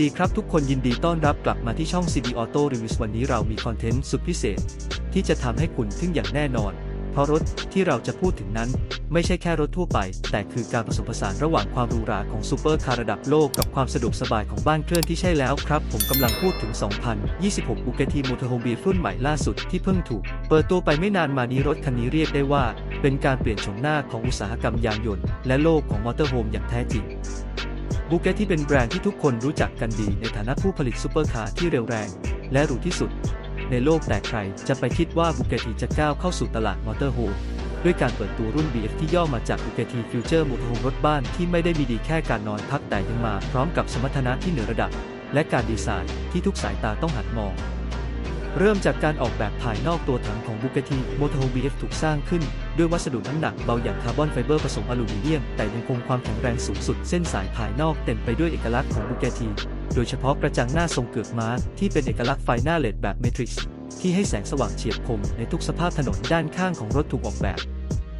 ดีครับทุกคนยินดีต้อนรับกลับมาที่ช่อง CD Auto Reviews วันนี้เรามีคอนเทนต์สุดพิเศษ ที่จะทำให้คุณทึ่งอย่างแน่นอน เพราะรถที่เราจะพูดถึงนั้น ไม่ใช่แค่รถทั่วไป แต่คือการผสมผสานระหว่างความหรูหราของซูเปอร์คาร์ระดับโลกกับความสะดวกสบายของบ้านเคลื่อนที่ใช่แล้วครับ ผมกำลังพูดถึง 2026 Bugatti Motorhomie รุ่นใหม่ล่าสุดที่เพิ่งถูก เปิดตัวไปไม่นานมานี้รถคันนี้เรียกได้ว่า เป็นการเปลี่ยนโฉมหน้าของอุตสาหกรรมยานยนต์และโลกของมอเตอร์โฮมอย่างแท้จริง บูเกตที่เป็นแบรนด์ที่ทุกคนรู้จักกันดีในฐานะผู้ผลิตซูเปอร์คาร์ที่เร็วแรง และหรูที่สุด ในโลกแต่ใครจะไปคิดว่าบูเกตจะก้าวเข้าสู่ตลาดมอเตอร์โฮมด้วยการเปิดตัวรุ่น BF ที่ย่อมาจากบูเกตฟิวเจอร์มอเตอร์โฮมรถบ้านที่ไม่ได้มีดีแค่การนอนพักแต่ยังมาพร้อมกับสมรรถนะที่เหนือระดับ และการดีไซน์ที่ทุกสายตาต้องหันมอง เริ่มจากการออกแบบภายนอกตัวถังของ Bugatti Motorhome BF ถูกสร้างขึ้น ด้วยวัสดุน้ำหนักเบาอย่างคาร์บอนไฟเบอร์ผสมอลูมิเนียม แต่ยังคงความแข็งแรงสูงสุดเส้นสายภายนอกเต็มไปด้วยเอกลักษณ์ของ Bugatti โดยเฉพาะกระจังหน้าทรงเกือกม้า ที่เป็นเอกลักษณ์ไฟหน้าเลดแบบเมทริกซ์ที่ให้แสงสว่างเฉียบคมในทุกสภาพถนนด้านข้างของรถถูกออกแบบ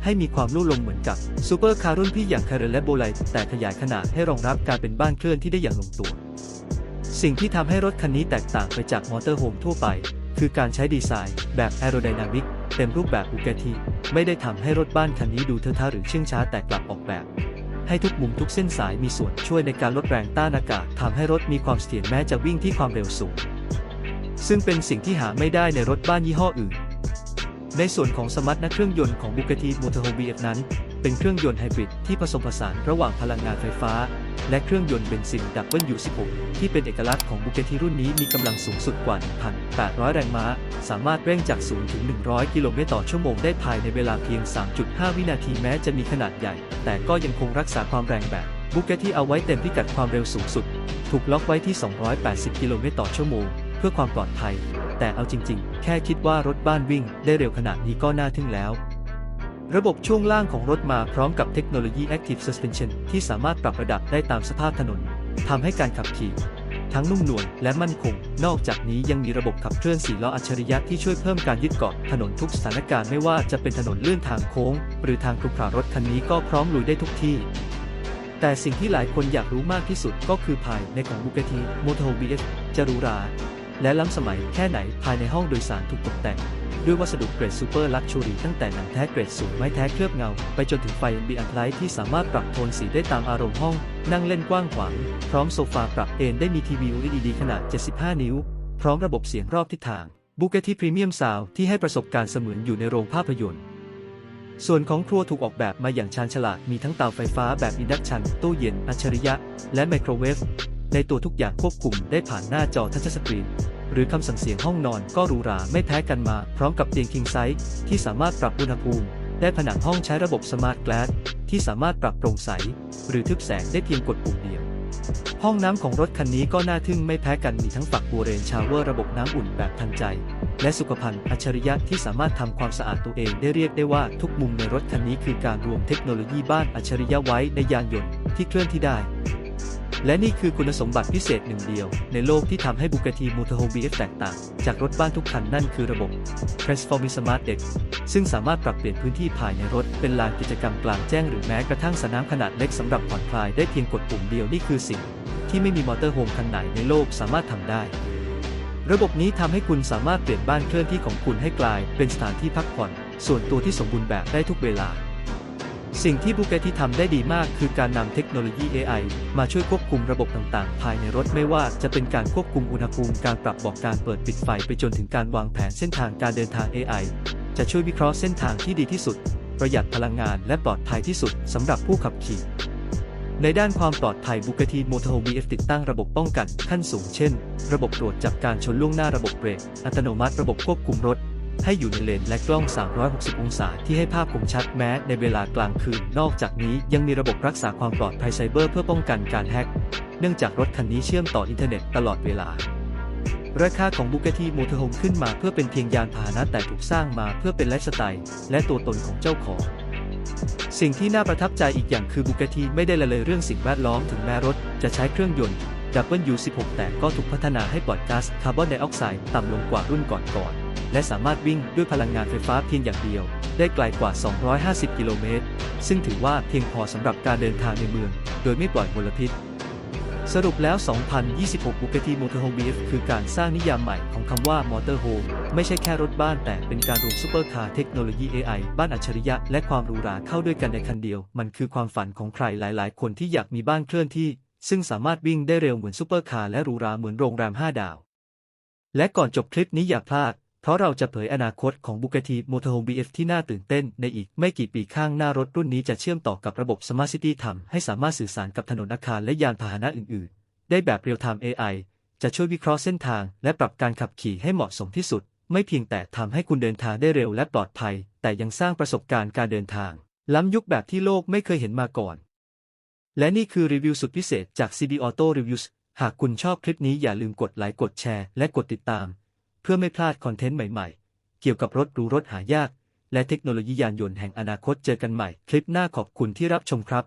ให้มีความลู่ลมเหมือนกับซูเปอร์คาร์รุ่นพี่อย่างคาร์เรและโบไลแต่ขยายขนาดให้รองรับการเป็นบ้านเคลื่อนที่ได้อย่างลงตัว สิ่งที่ทำให้รถคันนี้แตกต่างไปจากมอเตอร์โฮมทั่วไป คือการใช้ดีไซน์ แบบแอโรไดนามิกเต็มรูปแบบบูเกตีไม่ได้ทำให้รถบ้านคันนี้ดูเทอะทะหรือเชื่องช้าแต่กลับออกแบบ ให้ทุกมุมทุกเส้นสายมีส่วนช่วยในการลดแรงต้านอากาศทำให้รถมีความเสถียรแม้จะวิ่งที่ความเร็วสูง ซึ่งเป็นสิ่งที่หาไม่ได้ในรถบ้านยี่ห้ออื่น ในส่วนของสมรรถนะเครื่องยนต์ของ Bugatti Motorhome BF นั้น เป็นเครื่องยนต์ไฮบริดที่ผสมผสานระหว่างพลังงานไฟฟ้า และเครื่องยนต์เบนซินดับเบิลยู16ที่เป็นเอกลักษณ์ของ Bugatti รุ่นนี้มีกำลังสูงสุดกว่า 1,800 แรงม้า สามารถเร่งจาก 0 ถึง 100 กิโลเมตรต่อชั่วโมงได้ภายในเวลาเพียง 3.5 วินาทีแม้จะมีขนาดใหญ่ แต่ก็ยังคงรักษาความแรงแบบ Bugatti เอาไว้เต็มพิกัดความเร็วสูงสุด ถูกล็อกไว้ที่ 280 กิโลเมตรต่อชั่วโมง เพื่อความปลอดภัย แต่เอาจริง ๆ แค่คิดว่ารถบ้านวิ่งได้เร็วขนาดนี้ก็น่าทึ่งแล้ว ระบบช่วงล่างของรถมาพร้อมกับเทคโนโลยี Active Suspension ที่สามารถปรับระดับได้ตามสภาพถนนทำให้การขับขี่ ทั้งนุ่มนวลและมั่นคง นอกจากนี้ยังมีระบบขับเคลื่อน4ล้ออัจฉริยะที่ช่วยเพิ่มการยึดเกาะถนนทุกสถานการณ์ไม่ว่าจะเป็นถนนเลื่อนทางโค้ง หรือทางครุขระรถคันนี้ก็พร้อมลุยได้ทุกที่ แต่สิ่งที่หลายคนอยากรู้มากที่สุดก็คือภายในของ Bugatti Motorhome BF จะรูรา และล้ำสมัยแค่ไหนภายในห้องโดยสารถูกตกแต่ง ด้วยวัสดุเกรดซูเปอร์ลักชัวรี่ตั้งแต่หนังแท้เกรดสูงไม้แท้เคลือบเงา ไปจนถึงไฟ ambient light ที่สามารถปรับโทนสีได้ตามอารมณ์ห้อง นั่งเล่นกว้างขวาง พร้อมโซฟาปรับเอนได้มีทีวี LED ขนาด 75 นิ้ว พร้อมระบบเสียงรอบทิศทาง Bugatti Premium Sound ที่ให้ประสบการณ์เสมือนอยู่ในโรงภาพยนตร์ส่วนของครัวถูกออกแบบมาอย่างชาญฉลาด มีทั้งเตาไฟฟ้าแบบอินดักชัน ตู้เย็น อัจฉริยะ และไมโครเวฟ ในตัวทุกอย่างควบคุมได้ผ่านหน้าจอทัชสกรีน หรือคำสั่งเสียงห้องนอนก็หรูหราไม่แพ้กันมา พร้อมกับเตียง king size ที่สามารถปรับอุณหภูมิ และผนังห้องใช้ระบบสมาร์ท glass ที่สามารถปรับโปร่งใส หรือทึบแสงได้เพียงกดปุ่มเดียว ห้องน้ำของรถคันนี้ก็น่าทึ่งไม่แพ้กันมีทั้งฝักบัวเรนชาวเวอร์ระบบน้ำอุ่นแบบทันใจ และสุขภัณฑ์อัจฉริยะที่สามารถทำความสะอาดตัวเองได้เรียกได้ว่าทุกมุมในรถคันนี้คือการรวมเทคโนโลยีบ้านอัจฉริยะไว้ในยานยนต์ที่เคลื่อนที่ได้ และนี่คือคุณสมบัติพิเศษหนึ่งเดียว ในโลกที่ทำให้ Bugatti Motorhome BF แตกต่าง จากรถบ้านทุกคันนั่นคือระบบ Transforming Smart Deck ซึ่งสามารถปรับเปลี่ยนพื้นที่ภายในรถ เป็นลานกิจกรรมกลางแจ้งหรือแม้กระทั่งสนามขนาดเล็กสำหรับผ่อนคลายได้เพียงกดปุ่มเดียวนี่คือสิ่ง ที่ไม่มีมอเตอร์โฮมคันไหนในโลกสามารถทำได้ระบบนี้ทำให้คุณสามารถเปลี่ยนบ้านเคลื่อนที่ของคุณให้กลาย เป็นสถานที่พักผ่อน ส่วนตัวที่สมบูรณ์แบบได้ทุกเวลา สิ่งที่ Bugatti ทำได้ดีมากคือการนำเทคโนโลยี AI มาช่วยควบคุมระบบต่างๆ ภายในรถไม่ว่าจะเป็นการควบคุมอุณหภูมิการปรับบอกการเปิดปิดไฟไปจนถึงการวางแผนเส้นทางการเดินทาง AI จะช่วยวิเคราะห์เส้นทางที่ดีที่สุด ประหยัดพลังงานและปลอดภัยที่สุดสำหรับผู้ขับขี่ในด้านความปลอดภัย Bugatti Motorhome BF ติดตั้งระบบป้องกันขั้นสูงเช่น ระบบตรวจจับการชนล่วงหน้าระบบเบรก อัตโนมัติระบบควบคุมรถ ให้อยู่ในเลนและกล้อง 360 องศาที่ให้ภาพคมชัดแม้ในเวลากลางคืน นอกจากนี้ยังมีระบบรักษาความปลอดภัยไซเบอร์เพื่อป้องกันการแฮ็ก เนื่องจากรถคันนี้เชื่อมต่ออินเทอร์เน็ตตลอดเวลา ราคาของ Bugatti Motorhome ขึ้นมาเพื่อเป็นเพียงยานพาหนะแต่ถูกสร้างมาเพื่อเป็นไลฟ์สไตล์และตัวตนของเจ้าของสิ่งที่น่าประทับใจอีกอย่างคือ Bugatti ไม่ได้ละเลยเรื่องสิ่งแวดล้อมถึงแม้รถจะใช้เครื่องยนต์ W16 แต่ก็ถูกพัฒนาให้ปล่อยก๊าซคาร์บอนไดออกไซด์ต่ำลงกว่ารุ่นก่อนๆ และสามารถวิ่งด้วยพลังงานไฟฟ้าเพียงอย่างเดียว ได้ไกลกว่า 250 กิโลเมตร ซึ่งถือว่าเพียงพอสำหรับการเดินทางในเมือง โดยไม่ปล่อยมลพิษ สรุปแล้ว 2026 Bugatti Motorhome BF คือการสร้างนิยามใหม่ของคำว่า Motorhome ไม่ใช่แค่รถบ้านแต่เป็นการรวมซูเปอร์คาร์เทคโนโลยี AI บ้านอัจฉริยะ และความหรูหราเข้าด้วยกันในคันเดียว มันคือความฝันของใครหลาย ๆ คนที่อยากมีบ้านเคลื่อนที่ ซึ่งสามารถวิ่งได้เร็วเหมือนซูเปอร์คาร์และหรูหราเหมือนโรงแรม 5 ดาว และก่อนจบคลิปนี้อย่าพลาด เพราะเราจะเผยอนาคตของ Bugatti Motorhome BF ที่น่าตื่นเต้นในอีกไม่กี่ปีข้างหน้ารถรุ่นนี้จะเชื่อมต่อกับระบบ Smart City ทำให้สามารถสื่อสารกับถนนอาคารและยานพาหนะอื่นๆ ได้แบบ Real Time AI จะช่วยวิเคราะห์เส้นทาง และปรับการขับขี่ให้เหมาะสมที่สุด ไม่เพียงแต่ทำให้คุณเดินทางได้เร็วและปลอดภัย แต่ยังสร้างประสบการณ์การเดินทาง ล้ำยุคแบบที่โลกไม่เคยเห็นมาก่อน และนี่คือรีวิวสุดพิเศษจาก CB Auto Reviews หากคุณชอบคลิปนี้อย่าลืมกดไลค์กดแชร์และกดติดตาม เพื่อไม่พลาดคอนเทนต์ใหม่ๆ เกี่ยวกับรถหรูรถหายาก และเทคโนโลยียานยนต์แห่งอนาคตเจอกันใหม่ คลิปหน้าขอบคุณที่รับชมครับ